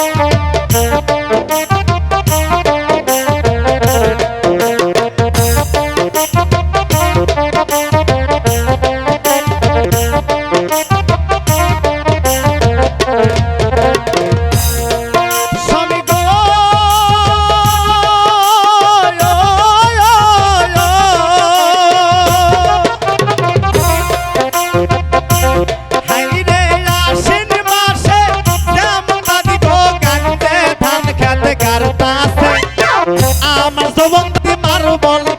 স্বামী আমার সবন্তি